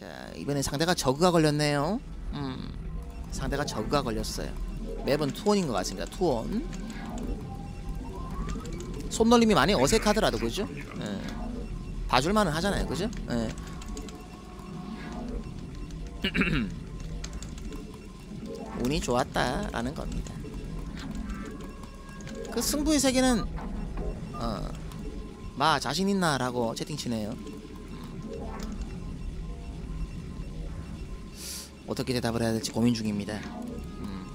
자 이번엔 상대가 저그가 걸렸네요. 음 상대가 저그가 걸렸어요. 맵은 투원인 것 같습니다. 투원. 손놀림이 많이 어색하더라도 그죠? 예. 봐줄만은 하잖아요, 그죠? 예. 운이 좋았다라는 겁니다. 그 승부의 세계는 어, 마 자신 있나 라고 채팅치네요. 어떻게 대답을 해야 될지 고민 중입니다. 음.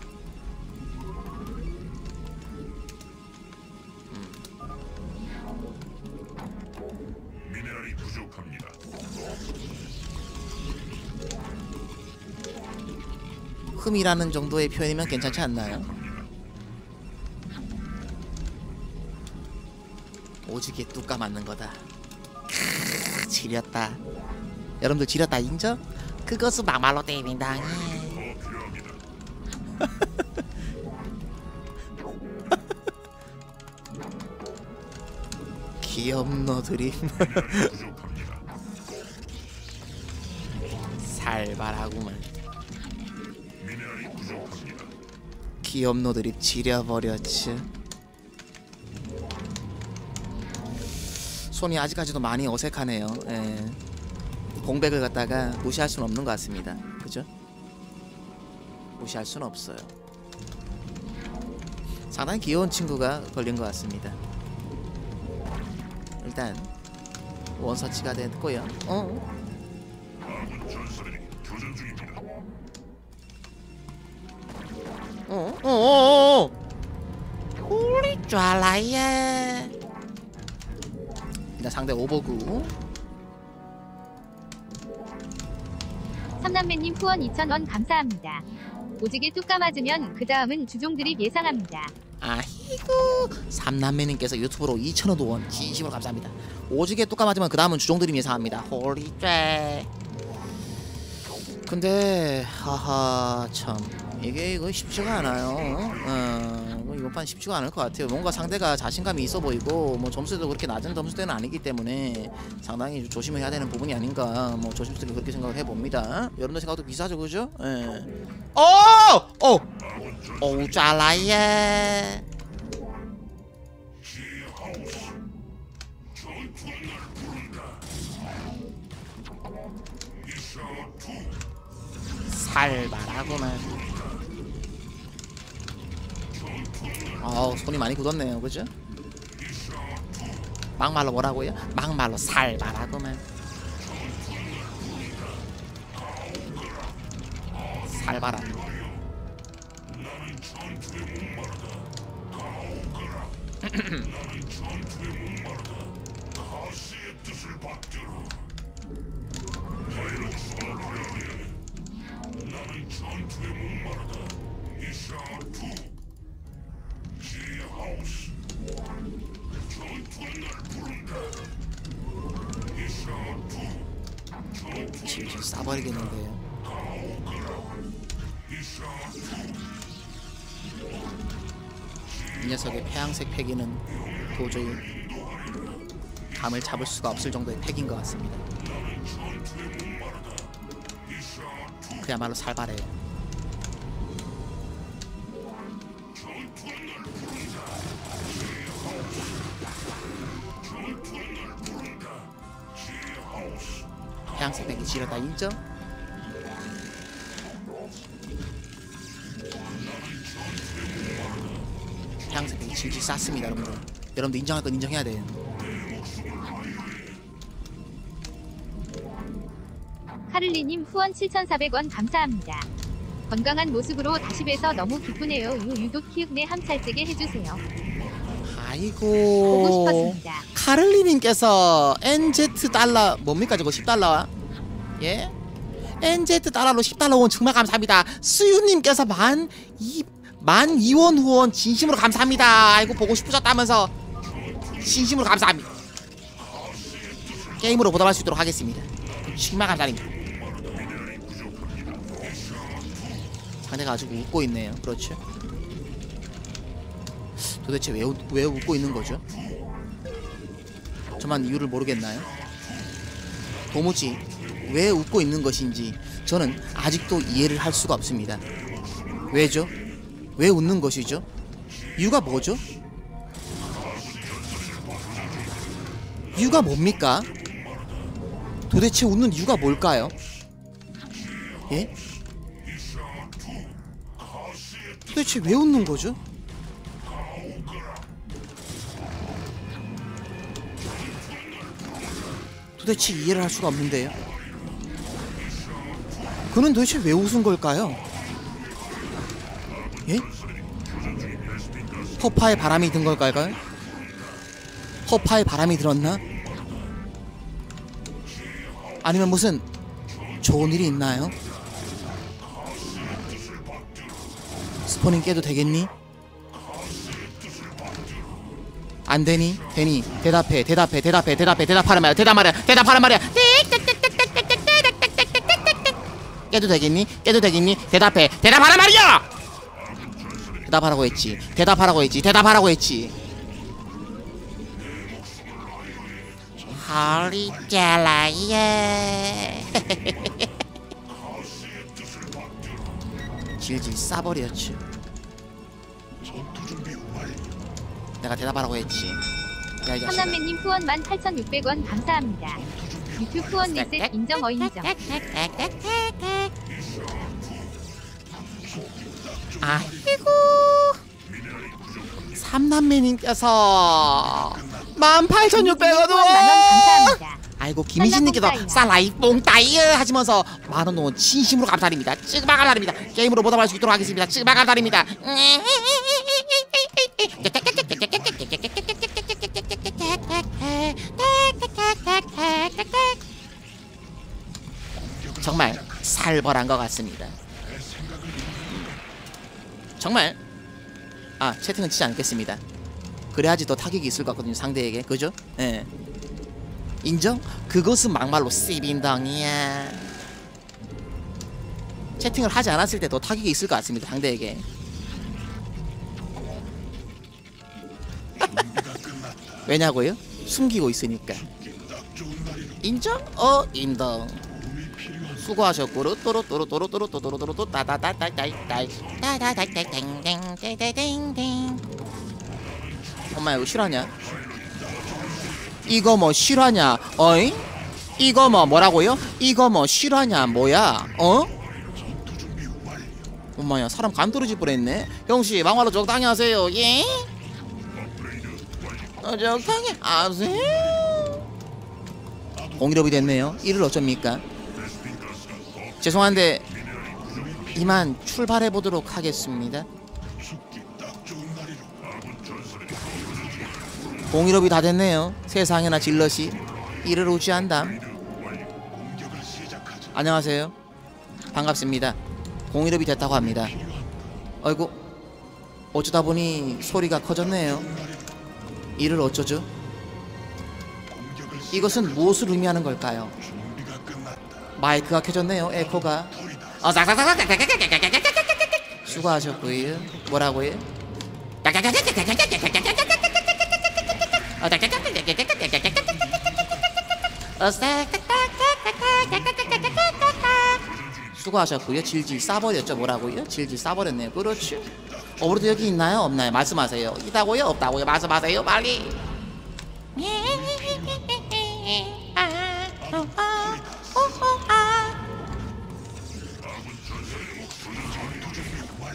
미네랄이 부족합니다. 흠이라는 정도의 표현이면 괜찮지 않나요? 오지게 뚜까 맞는 거다. 크, 지렸다. 여러분들 지렸다 인정? 그것은 막말로 미네랄이 부족합니다. 살발하구만. 미네랄이 부족합니다. 귀엽노들이 지려버렸지. 손이 아직까지도 많이 어색하네요. 예. 공백을 갖다가 무시할 수는 없는 것 같습니다. 그죠? 무시할 수는 없어요. 상당히 귀여운 친구가 걸린 것 같습니다. 일단 원서치가 됐고요. 어? 어? 어? 어? 어? 우리 쫄라예. 일단 상대 오버구. 삼남매님 후원 2,000원 감사합니다. 오지게 뚝 감아주면 그 다음은 주종들이 예상합니다. 아이고 삼남매님께서 유튜브로 2천원 원 진심으로 감사합니다. 오지게 뚜까마지만 그 다음은 주종드림 예상합니다. 홀리죄. 근데 하하 참 이게 이거 쉽지가 않아요. 어, 뭐 이번 판 쉽지가 않을 것 같아요. 뭔가 상대가 자신감이 있어 보이고 뭐 점수도 그렇게 낮은 점수대는 아니기 때문에 상당히 조심해야 되는 부분이 아닌가 뭐 조심스럽게 그렇게 생각을 해봅니다. 여러분들 생각도 비슷하죠, 그죠? 예. 어! 어! 어우 잘라예. 살발하구만. 어우 손이 많이 굳었네요, 그죠? 막말로 뭐라고요? 막말로 살발하구만. 소원하려니. 나는 전투에 목마르다. 이샤투. 지하우스. 전투는 날 부른다. 이샤투. 질질 싸버리겠는데요. 이 녀석의 폐양색 패기는 도저히 감을 잡을 수가 없을 정도의 패기인 것 같습니다. 그야말로. 폐양색 패기 지렸다 인정? 패기 질질 쌌습니다 여러분들. 여러분들 인정할 건 인정해야 돼요. 카를리님 후원 7,400원 감사합니다. 건강한 모습으로 다시 뵈서 너무 기쁘네요. 유 유독 키읔내 함찰지게 해주세요. 보고 아이고 싶었습니다. 카를리님께서 NZ 달러 뭡니까 저거 10달러 예? NZ 달러로 10달러 후원 정말 감사합니다 수유님께서 만 이, 만 2원 후원 진심으로 감사합니다 아이고 보고 싶으셨다면서 진심으로 감사합니다 게임으로 보답할 수 있도록 하겠습니다 정말 감사합니다 상대가 아직 웃고 있네요 그렇죠 도대체 왜, 웃- 왜 웃고 있는 거죠? 저만 이유를 모르겠나요? 도무지 왜 웃고 있는 것인지 저는 아직도 이해를 할 수가 없습니다. 왜죠? 왜 웃는 것이죠? 이유가 뭐죠? 이유가 뭡니까? 도대체 웃는 이유가 뭘까요? 예? 도대체 왜 웃는 거죠? 도대체 이해를 할 수가 없는데요. 그는 도대체 왜 웃은 걸까요? 예? 허파에 바람이 든 걸까요? 허파에 바람이 들었나? 아니면 무슨 좋은 일이 있나요? 스포닝 깨도 되겠니? 안 되니? 되니? 대답해, 대답해, 대답해, 대답해, 대답하란 말이야, 대답 말이야, 대답하란 말이야. 깨도 되겠니? 깨도 되겠니? 대답해, 대답하란 말이야. 대답하라고 했지, 대답하라고 했지, 대답하라고 했지. 허리 잘라예. 질질 싸버렸지. 내가 대답하라고 했지. 야, 이 자식아. 삼남매님 후원 18,600원 감사합니다. 유튜브 후원 리셋 인정 어 인정. 아이고 삼남매님께서 18,600원 후원 만원 감사합니다. 아이고 김희진님께서 딸랑뽕 살라이 뽕 따이 하시면서 만원 원 진심으로 감사드립니다 찌그마 감사드립니다 게임으로 보답할 수 있도록 하겠습니다 찌그마 감사드립니다 정말 살벌한 것 같습니다. 정말? 아 채팅은 치지 않겠습니다. 그래야지 더 타격이 있을 것 같거든요 상대에게. 그죠? 예. 인정? 그것은 막말로 씨빈덩이야. 채팅을 하지 않았을 때 더 타격이 있을 것 같습니다 상대에게. 왜냐고요? 숨기고 있으니까 인정? 어 인정 수고하셨고 또로또로또로또로또로또로또 따다다다다다이 따다다다땡땡땡땡땡 엄마 이거 실화냐? 이거 뭐 실화냐? 어이? 이거 뭐 뭐라고요? 이거 뭐 실화냐? 뭐야? 어? 엄마야 사람 감 떨어질 뻔했네 형씨 막말로 적당히 하세요 예? 어, 적당히 하세요? 공일업이 됐네요. 이를 어쩝니까? 죄송한데 이만 출발해 보도록 하겠습니다. 공일업이 다 됐네요. 세상에나 질럿이 이를 우지한담. 안녕하세요. 반갑습니다. 공일업이 됐다고 합니다. 아이고 어쩌다 보니 소리가 커졌네요 이를 어쩌죠? 이것은 무엇을 의미하는 걸까요? 마이크가 켜졌네요 에코가 어, 수고하셨고요 뭐라고요? 수고하셨고요. 질질 싸버렸죠. 뭐라고요? 질질 싸버렸네요. 그렇죠. 오브로드 여기 있나요? 없나요? 말씀하세요. 있다고요? 없다고요? 말씀하세요. 빨리.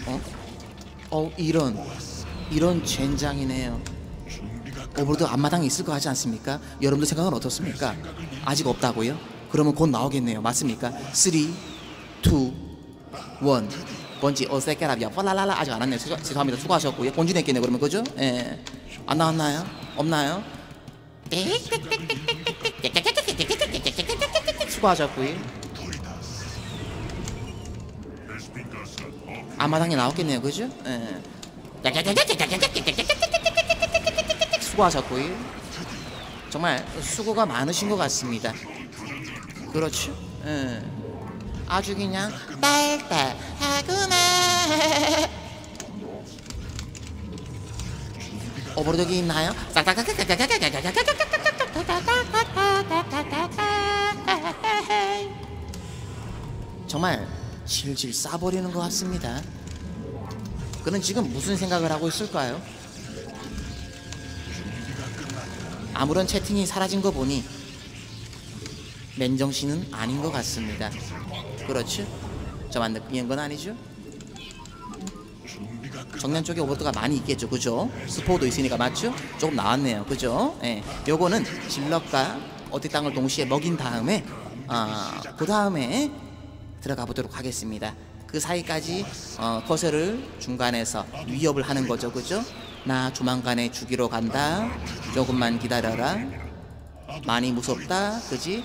어? 어 이런 이런 젠장이네요. 오브로드 앞마당에 있을 거 하지 않습니까? 여러분들 생각은 어떻습니까? 아직 없다고요? 그러면 곧 나오겠네요. 맞습니까? 3, 2, 1 뭔지 어색해라비야 펄랄랄라 아직 안 왔네요. 죄송합니다. 수고하셨고요. 본진 했겠네 그러면 그죠? 예. 안 나왔나요? 없나요? 수고하셨고요. 앞마당에 나왔겠네요. 그죠? 예. 수고하셨고요. 정말 수고가 많으신 것 같습니다. 그렇죠? 예. 아주 그냥 빨대, 허구나. 오버로드기 있나요? 정말 질질 싸버리는 것 같습니다 그는 지금 무슨 생각을 하고 있을까요? 아무런 채팅이 사라진 거 보니 맨정신은 아닌 것 같습니다. 그렇죠? 저만 느끼는 건 아니죠? 정면 쪽에 오버도가 많이 있겠죠, 그죠? 스포도 있으니까 맞죠? 조금 나왔네요, 그죠? 예, 요거는 질럿과 어디 땅을 동시에 먹인 다음에 아, 어, 그 다음에 들어가 보도록 하겠습니다. 그 사이까지 어, 거세를 중간에서 위협을 하는 거죠, 그죠? 나 조만간에 죽이러 간다. 조금만 기다려라. 많이 무섭다, 그지?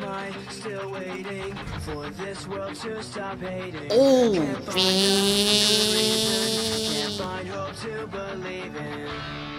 mind, still waiting for this world to stop hating. Oh, can't find, reason, can't find hope to believe in.